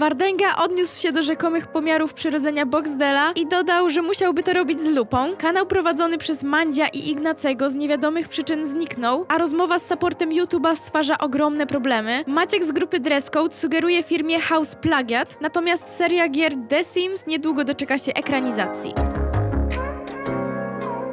Wardenga odniósł się do rzekomych pomiarów przyrodzenia Boxdela i dodał, że musiałby to robić z lupą. Kanał prowadzony przez Mandzia i Ignacego z niewiadomych przyczyn zniknął, a rozmowa z supportem YouTube'a stwarza ogromne problemy. Maciek z grupy Dresscode sugeruje firmie House Plagiat, natomiast seria gier The Sims niedługo doczeka się ekranizacji.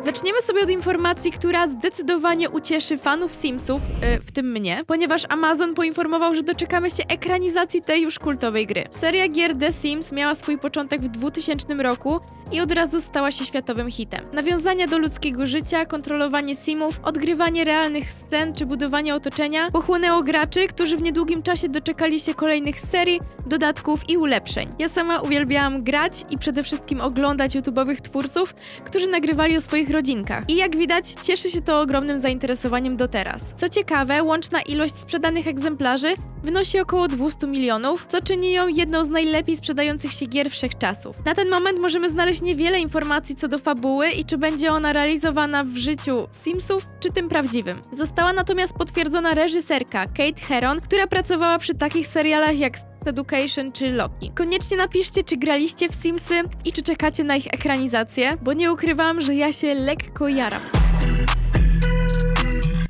Zaczniemy sobie od informacji, która zdecydowanie ucieszy fanów Simsów, y, w tym mnie, ponieważ Amazon poinformował, że doczekamy się ekranizacji tej już kultowej gry. Seria gier The Sims miała swój początek w 2000 roku i od razu stała się światowym hitem. Nawiązania do ludzkiego życia, kontrolowanie simów, odgrywanie realnych scen czy budowanie otoczenia pochłonęło graczy, którzy w niedługim czasie doczekali się kolejnych serii, dodatków i ulepszeń. Ja sama uwielbiałam grać i przede wszystkim oglądać YouTube'owych twórców, którzy nagrywali o swoich rodzinkach. I jak widać, cieszy się to ogromnym zainteresowaniem do teraz. Co ciekawe, łączna ilość sprzedanych egzemplarzy wynosi około 200 milionów, co czyni ją jedną z najlepiej sprzedających się gier wszechczasów. Na ten moment możemy znaleźć niewiele informacji co do fabuły i czy będzie ona realizowana w życiu Simsów, czy tym prawdziwym. Została natomiast potwierdzona reżyserka Kate Heron, która pracowała przy takich serialach jak Education czy Loki. Koniecznie napiszcie, czy graliście w Simsy i czy czekacie na ich ekranizację, bo nie ukrywam, że ja się lekko jaram.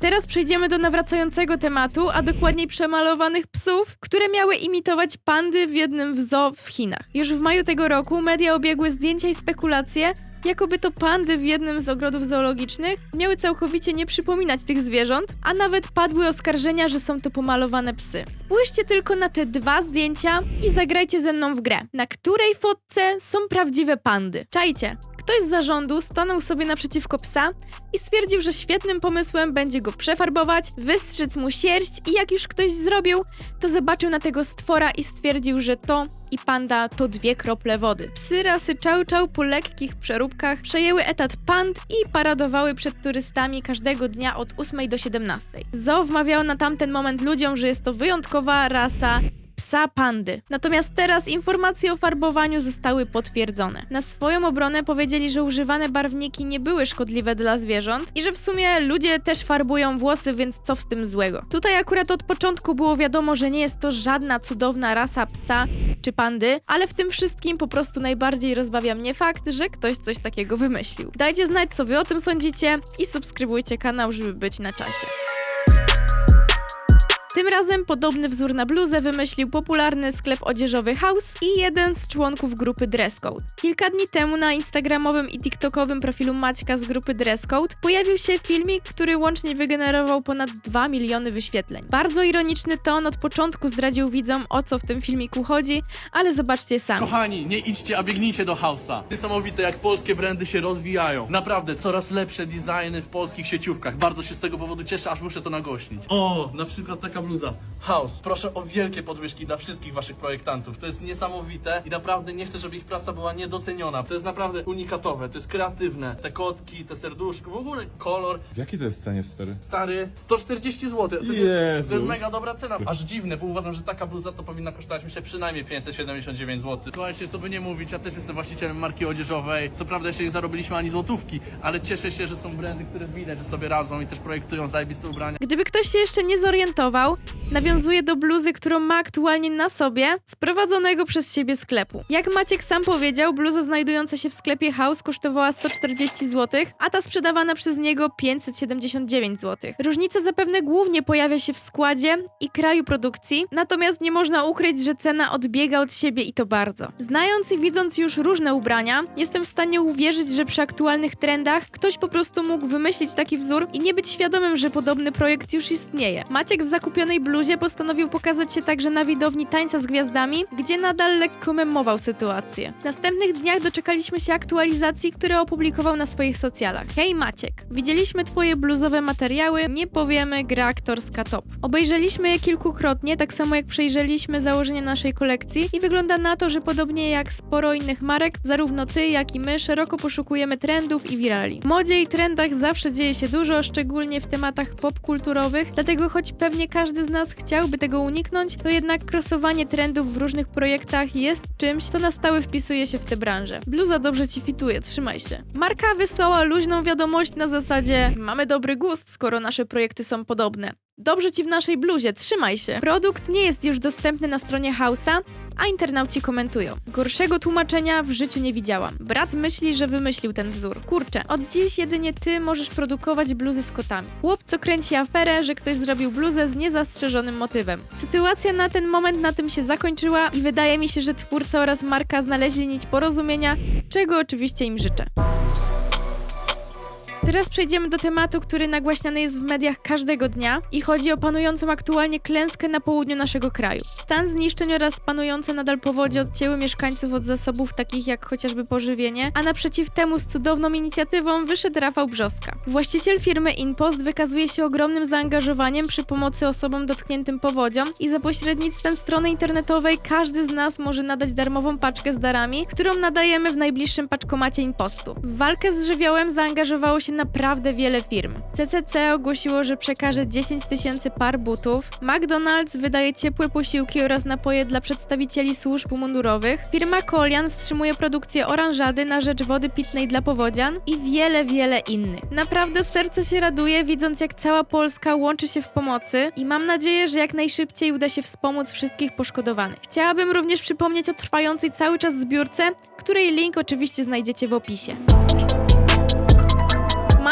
Teraz przejdziemy do nawracającego tematu, a dokładniej przemalowanych psów, które miały imitować pandy w jednym w zoo w Chinach. Już w maju tego roku media obiegły zdjęcia i spekulacje, jakoby to pandy w jednym z ogrodów zoologicznych miały całkowicie nie przypominać tych zwierząt, a nawet padły oskarżenia, że są to pomalowane psy. Spójrzcie tylko na te dwa zdjęcia i zagrajcie ze mną w grę, na której fotce są prawdziwe pandy. Czajcie, ktoś z zarządu stanął sobie naprzeciwko psa i stwierdził, że świetnym pomysłem będzie go przefarbować, wystrzyc mu sierść i jak już ktoś zrobił, to zobaczył na tego stwora i stwierdził, że to i panda to dwie krople wody. Psy rasy Chow Chow po lekkich przeróbkach przejęły etat pand i paradowały przed turystami każdego dnia od 8 do 17. Zoo wmawiało na tamten moment ludziom, że jest to wyjątkowa rasa psa pandy. Natomiast teraz informacje o farbowaniu zostały potwierdzone. Na swoją obronę powiedzieli, że używane barwniki nie były szkodliwe dla zwierząt i że w sumie ludzie też farbują włosy, więc co w tym złego. Tutaj akurat od początku było wiadomo, że nie jest to żadna cudowna rasa psa czy pandy, ale w tym wszystkim po prostu najbardziej rozbawia mnie fakt, że ktoś coś takiego wymyślił. Dajcie znać, co wy o tym sądzicie i subskrybujcie kanał, żeby być na czasie. Tym razem podobny wzór na bluzę wymyślił popularny sklep odzieżowy House i jeden z członków grupy Dresscode. Kilka dni temu na instagramowym i tiktokowym profilu Maćka z grupy Dresscode pojawił się filmik, który łącznie wygenerował ponad 2 miliony wyświetleń. Bardzo ironiczny ton od początku zdradził widzom o co w tym filmiku chodzi, ale zobaczcie sami. Kochani, nie idźcie, a biegnijcie do House'a. Niesamowite, jak polskie brandy się rozwijają. Naprawdę, coraz lepsze designy w polskich sieciówkach. Bardzo się z tego powodu cieszę, aż muszę to nagłośnić. O, na przykład taka bluza. House, proszę o wielkie podwyżki dla wszystkich waszych projektantów. To jest niesamowite i naprawdę nie chcę, żeby ich praca była niedoceniona. To jest naprawdę unikatowe, to jest kreatywne. Te kotki, te serduszko, w ogóle kolor. W jakiej to jest cenie, stary? Stary, 140 zł. To jest, Jezus. to jest mega dobra cena. Aż dziwne, bo uważam, że taka bluza to powinna kosztować mi się przynajmniej 579 zł. Słuchajcie, co by nie mówić, ja też jestem właścicielem marki odzieżowej. Co prawda jeszcze nie zarobiliśmy ani złotówki, ale cieszę się, że są brandy, które widać, że sobie radzą i też projektują zajebiste ubrania. Gdyby ktoś się jeszcze nie zorientował, nawiązuje do bluzy, którą ma aktualnie na sobie, sprowadzonego przez siebie sklepu. Jak Maciek sam powiedział, bluza znajdująca się w sklepie House kosztowała 140 zł, a ta sprzedawana przez niego 579 zł. Różnica zapewne głównie pojawia się w składzie i kraju produkcji, natomiast nie można ukryć, że cena odbiega od siebie i to bardzo. Znając i widząc już różne ubrania, jestem w stanie uwierzyć, że przy aktualnych trendach ktoś po prostu mógł wymyślić taki wzór i nie być świadomym, że podobny projekt już istnieje. Maciek w zakupionej bluzie postanowił pokazać się także na widowni tańca z gwiazdami, gdzie nadal lekko memował sytuację. W następnych dniach doczekaliśmy się aktualizacji, które opublikował na swoich socjalach. Hej Maciek, widzieliśmy twoje bluzowe materiały, nie powiemy gra aktorska top. Obejrzeliśmy je kilkukrotnie, tak samo jak przejrzeliśmy założenia naszej kolekcji i wygląda na to, że podobnie jak sporo innych marek, zarówno ty, jak i my szeroko poszukujemy trendów i wirali. W modzie i trendach zawsze dzieje się dużo, szczególnie w tematach popkulturowych, dlatego choć pewnie każdy z nas chciałby tego uniknąć, to jednak krosowanie trendów w różnych projektach jest czymś, co na stałe wpisuje się w tę branżę. Bluza dobrze ci fituje, trzymaj się. Marka wysłała luźną wiadomość na zasadzie mamy dobry gust, skoro nasze projekty są podobne. Dobrze ci w naszej bluzie, trzymaj się. Produkt nie jest już dostępny na stronie House'a, a internauci komentują. Gorszego tłumaczenia w życiu nie widziałam. Brat myśli, że wymyślił ten wzór. Kurczę, od dziś jedynie ty możesz produkować bluzy z kotami. Chłop, co kręci aferę, że ktoś zrobił bluzę z niezastrzeżonym motywem. Sytuacja na ten moment na tym się zakończyła i wydaje mi się, że twórca oraz marka znaleźli nić porozumienia, czego oczywiście im życzę. Teraz przejdziemy do tematu, który nagłaśniany jest w mediach każdego dnia i chodzi o panującą aktualnie klęskę na południu naszego kraju. Stan zniszczeń oraz panujące nadal powodzie odcięły mieszkańców od zasobów takich jak chociażby pożywienie, a naprzeciw temu z cudowną inicjatywą wyszedł Rafał Brzoska. Właściciel firmy InPost wykazuje się ogromnym zaangażowaniem przy pomocy osobom dotkniętym powodzią i za pośrednictwem strony internetowej każdy z nas może nadać darmową paczkę z darami, którą nadajemy w najbliższym paczkomacie InPostu. W walkę z żywiołem zaangażowało się naprawdę wiele firm. CCC ogłosiło, że przekaże 10 tysięcy par butów, McDonald's wydaje ciepłe posiłki oraz napoje dla przedstawicieli służb mundurowych, firma Kolian wstrzymuje produkcję oranżady na rzecz wody pitnej dla powodzian i wiele, wiele innych. Naprawdę serce się raduje, widząc jak cała Polska łączy się w pomocy i mam nadzieję, że jak najszybciej uda się wspomóc wszystkich poszkodowanych. Chciałabym również przypomnieć o trwającej cały czas zbiórce, której link oczywiście znajdziecie w opisie.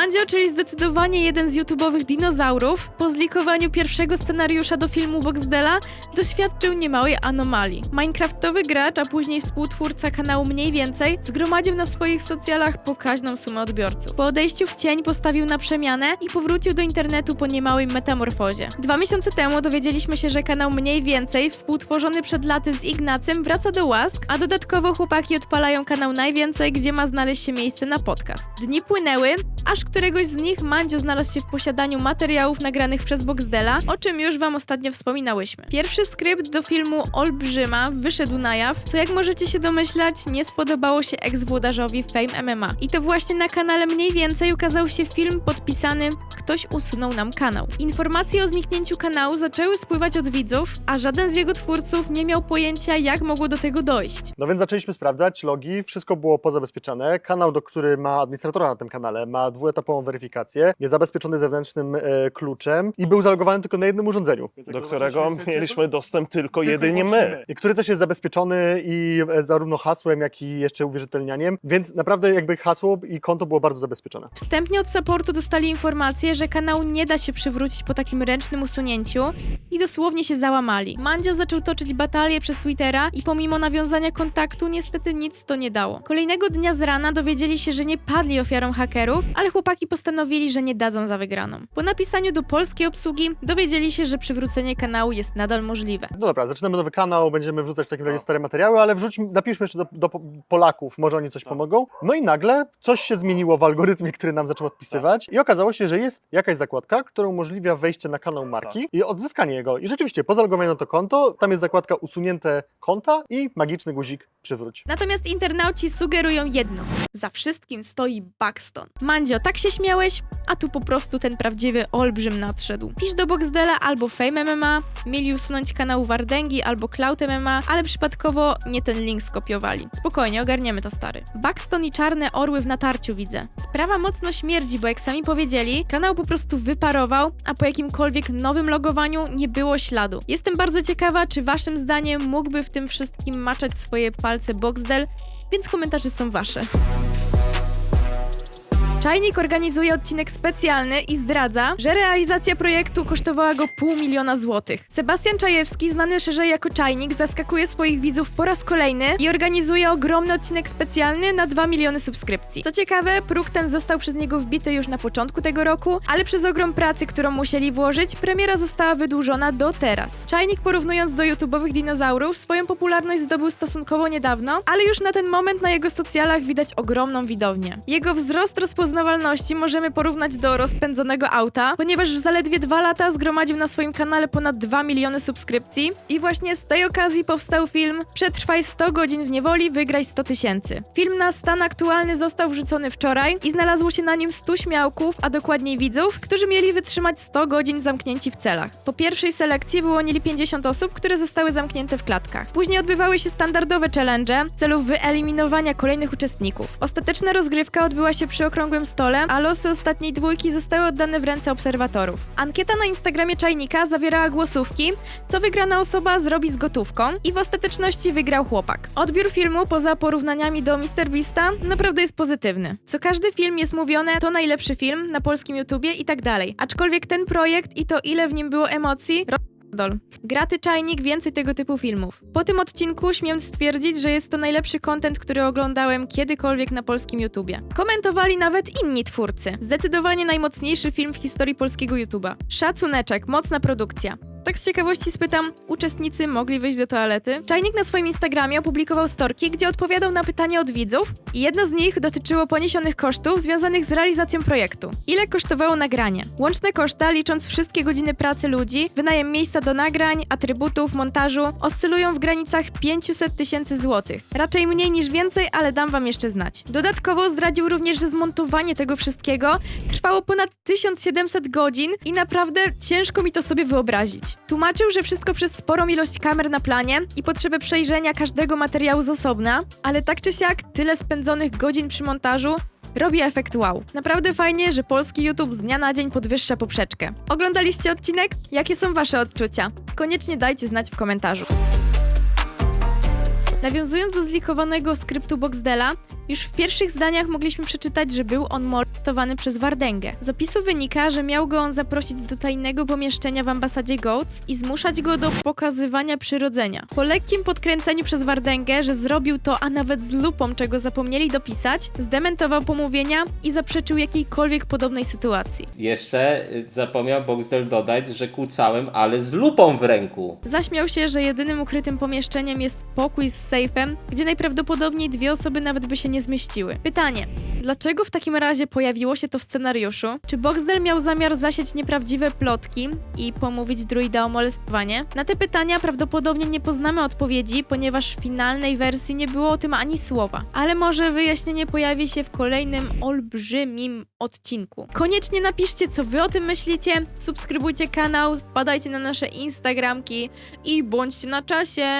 Mandzio, czyli zdecydowanie jeden z YouTube'owych dinozaurów, po zlikowaniu pierwszego scenariusza do filmu Boxdela doświadczył niemałej anomalii. Minecraftowy gracz, a później współtwórca kanału Mniej Więcej, zgromadził na swoich socjalach pokaźną sumę odbiorców. Po odejściu w cień postawił na przemianę i powrócił do internetu po niemałej metamorfozie. Dwa miesiące temu dowiedzieliśmy się, że kanał Mniej Więcej, współtworzony przed laty z Ignacym, wraca do łask, a dodatkowo chłopaki odpalają kanał Najwięcej, gdzie ma znaleźć się miejsce na podcast. Dni płynęły, aż któregoś z nich Mandzio znalazł się w posiadaniu materiałów nagranych przez Boxdela, o czym już wam ostatnio wspominałyśmy. Pierwszy skrypt do filmu Olbrzyma wyszedł na jaw, co jak możecie się domyślać, nie spodobało się ex-włodarzowi Fame MMA. I to właśnie na kanale mniej więcej ukazał się film podpisany Ktoś usunął nam kanał. Informacje o zniknięciu kanału zaczęły spływać od widzów, a żaden z jego twórców nie miał pojęcia, jak mogło do tego dojść. No więc zaczęliśmy sprawdzać logi, wszystko było pozabezpieczone. Kanał, do który ma administratora na tym kanale, ma dwuetapową weryfikację, jest zabezpieczony zewnętrznym e, kluczem i był zalogowany tylko na jednym urządzeniu. Do którego mieliśmy dostęp tylko, tylko jedynie my. I który też jest zabezpieczony i e, zarówno hasłem, jak i jeszcze uwierzytelnianiem, więc naprawdę jakby hasło i konto było bardzo zabezpieczone. Wstępnie od supportu dostali informację, że kanał nie da się przywrócić po takim ręcznym usunięciu i dosłownie się załamali. Mandzio zaczął toczyć batalię przez Twittera i pomimo nawiązania kontaktu niestety nic to nie dało. Kolejnego dnia z rana dowiedzieli się, że nie padli ofiarą hakerów, ale chłopaki postanowili, że nie dadzą za wygraną. Po napisaniu do polskiej obsługi dowiedzieli się, że przywrócenie kanału jest nadal możliwe. No dobra, zaczynamy nowy kanał, będziemy wrzucać w takim razie stare materiały, ale wrzućmy, napiszmy jeszcze do, do Po- Polaków, może oni coś pomogą. No i nagle coś się zmieniło w algorytmie, który nam zaczął odpisywać i okazało się, że jest jakaś zakładka, która umożliwia wejście na kanał marki i odzyskanie jego. I rzeczywiście, po zalogowaniu na to konto, tam jest zakładka usunięte konta i magiczny guzik przywróć. Natomiast internauci sugerują jedno. Za wszystkim stoi Buxton. Mandzio, tak się śmiałeś? A tu po prostu ten prawdziwy olbrzym nadszedł. Pisz do Boxdela albo Fame MMA, mieli usunąć kanał Wardęgi albo Cloud MMA, ale przypadkowo nie ten link skopiowali. Spokojnie, ogarniemy to stary. Buxton i czarne orły w natarciu widzę. Sprawa mocno śmierdzi, bo jak sami powiedzieli, kanał po prostu wyparował, a po jakimkolwiek nowym logowaniu nie było śladu. Jestem bardzo ciekawa, czy waszym zdaniem mógłby w tym wszystkim maczać swoje palce Boxdel, więc komentarze są wasze. Czajnik organizuje odcinek specjalny i zdradza, że realizacja projektu kosztowała go pół miliona złotych. Sebastian Czajewski, znany szerzej jako Czajnik, zaskakuje swoich widzów po raz kolejny i organizuje ogromny odcinek specjalny na 2 miliony subskrypcji. Co ciekawe, próg ten został przez niego wbity już na początku tego roku, ale przez ogrom pracy, którą musieli włożyć, premiera została wydłużona do teraz. Czajnik porównując do YouTube'owych dinozaurów, swoją popularność zdobył stosunkowo niedawno, ale już na ten moment na jego socjalach widać ogromną widownię. Jego wzrost rozpoznawalności możemy porównać do rozpędzonego auta, ponieważ w zaledwie dwa lata zgromadził na swoim kanale ponad 2 miliony subskrypcji i właśnie z tej okazji powstał film Przetrwaj 100 godzin w niewoli, wygraj 100 tysięcy. Film na stan aktualny został wrzucony wczoraj i znalazło się na nim 100 śmiałków, a dokładniej widzów, którzy mieli wytrzymać 100 godzin zamknięci w celach. Po pierwszej selekcji wyłonili 50 osób, które zostały zamknięte w klatkach. Później odbywały się standardowe challenge w celu wyeliminowania kolejnych uczestników. Ostateczna rozgrywka odbyła się przy okrągłym stole, a losy ostatniej dwójki zostały oddane w ręce obserwatorów. Ankieta na Instagramie Czajnika zawierała głosówki, co wygrana osoba zrobi z gotówką i w ostateczności wygrał chłopak. Odbiór filmu poza porównaniami do MrBeasta naprawdę jest pozytywny. Co każdy film jest mówione, to najlepszy film na polskim YouTubie i tak dalej. Aczkolwiek ten projekt i to ile w nim było emocji, Dol. Graty Czajnik więcej tego typu filmów. Po tym odcinku śmiem stwierdzić, że jest to najlepszy content, który oglądałem kiedykolwiek na polskim YouTubie. Komentowali nawet inni twórcy. Zdecydowanie najmocniejszy film w historii polskiego YouTuba. Szacuneczek, mocna produkcja. Tak z ciekawości spytam, uczestnicy mogli wyjść do toalety? Czajnik na swoim Instagramie opublikował storki, gdzie odpowiadał na pytania od widzów i jedno z nich dotyczyło poniesionych kosztów związanych z realizacją projektu. Ile kosztowało nagranie? Łączne koszta, licząc wszystkie godziny pracy ludzi, wynajem miejsca do nagrań, atrybutów, montażu, oscylują w granicach 500 tysięcy złotych. Raczej mniej niż więcej, ale dam wam jeszcze znać. Dodatkowo zdradził również, że zmontowanie tego wszystkiego trwało ponad 1700 godzin i naprawdę ciężko mi to sobie wyobrazić. Tłumaczył, że wszystko przez sporą ilość kamer na planie i potrzebę przejrzenia każdego materiału z osobna, ale tak czy siak tyle spędzonych godzin przy montażu robi efekt wow. Naprawdę fajnie, że polski YouTube z dnia na dzień podwyższa poprzeczkę. Oglądaliście odcinek? Jakie są wasze odczucia? Koniecznie dajcie znać w komentarzu. Nawiązując do zlikowanego skryptu Boxdela, już w pierwszych zdaniach mogliśmy przeczytać, że był on molestowany przez Wardęgę. Z opisu wynika, że miał go on zaprosić do tajnego pomieszczenia w ambasadzie Goats i zmuszać go do pokazywania przyrodzenia. Po lekkim podkręceniu przez Wardęgę, że zrobił to, a nawet z lupą, czego zapomnieli dopisać, zdementował pomówienia i zaprzeczył jakiejkolwiek podobnej sytuacji. Jeszcze y, zapomniał Boxdel dodać, że kłócałem, ale z lupą w ręku. Zaśmiał się, że jedynym ukrytym pomieszczeniem jest pokój z sejfem, gdzie najprawdopodobniej dwie osoby nawet by się nie zmieściły. Pytanie. Dlaczego w takim razie pojawiło się to w scenariuszu? Czy Boxdel miał zamiar zasiać nieprawdziwe plotki i pomówić druida o molestowanie? Na te pytania prawdopodobnie nie poznamy odpowiedzi, ponieważ w finalnej wersji nie było o tym ani słowa. Ale może wyjaśnienie pojawi się w kolejnym olbrzymim odcinku. Koniecznie napiszcie, co wy o tym myślicie, subskrybujcie kanał, wpadajcie na nasze Instagramki i bądźcie na czasie.